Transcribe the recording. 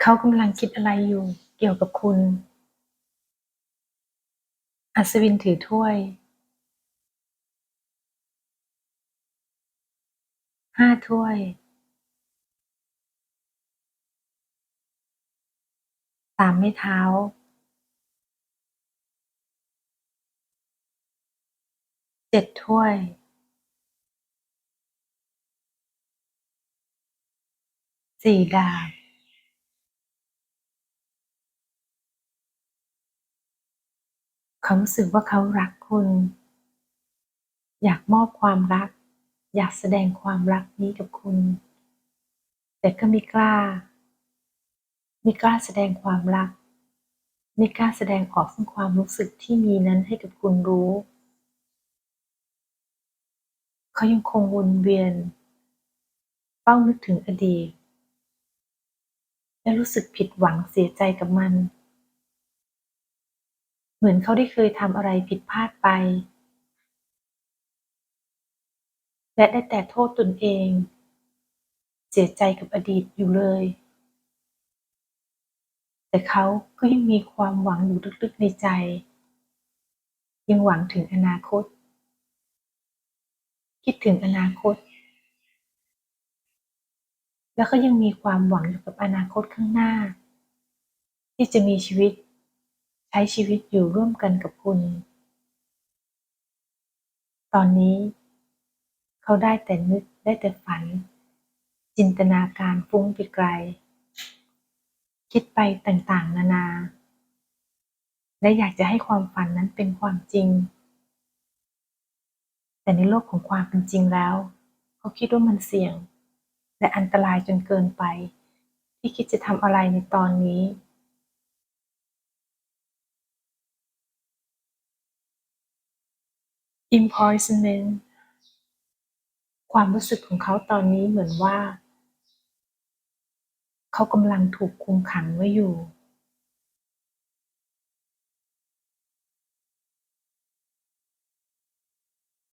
เขากำลังคิดอะไรอยู่เกี่ยวกับคุณ อัศวินถือถ้วย ห้าถ้วย สามไม้เท้า เจ็ดถ้วยสี่ดาบ เขารู้สึกว่าเขารักคุณ อยากมอบความรัก อยากแสดงความรักนี้กับคุณ แต่ก็ไม่กล้า ไม่กล้าแสดงความรัก ไม่กล้าแสดงออกซึ่งความรู้สึกที่มีนั้นให้กับคุณรู้ เขายังคงวนเวียนเฝ้านึกถึงอดีตและรู้สึกผิดหวังเสียใจกับมัน เหมือนเขาได้เคยทำอะไรผิดพลาดไป และได้แต่โทษตนเอง เสียใจกับอดีตอยู่เลย แต่เขาก็ยังมีความหวังอยู่ลึกๆในใจ ยังหวังถึงอนาคต คิดถึงอนาคต แล้วก็ยังมีความหวังอยู่กับอนาคตข้างหน้า ที่จะมีชีวิต ใช้ชีวิตอยู่ร่วมกันกับคุณ ตอนนี้ เขาได้แต่นึกได้แต่ฝัน จินตนาการฟุ้งไปไกล คิดไปต่างๆ นานา และอยากจะให้ความฝันนั้นเป็นความจริง แต่ในโลกของความเป็นจริงแล้ว เขาคิดว่ามันเสี่ยง และอันตรายจนเกินไป ที่คิดจะทำอะไรในตอนนี้ Imprisonment ความรู้สึกของเขาตอนนี้เหมือนว่า เขากำลังถูกคุมขังไว้อยู่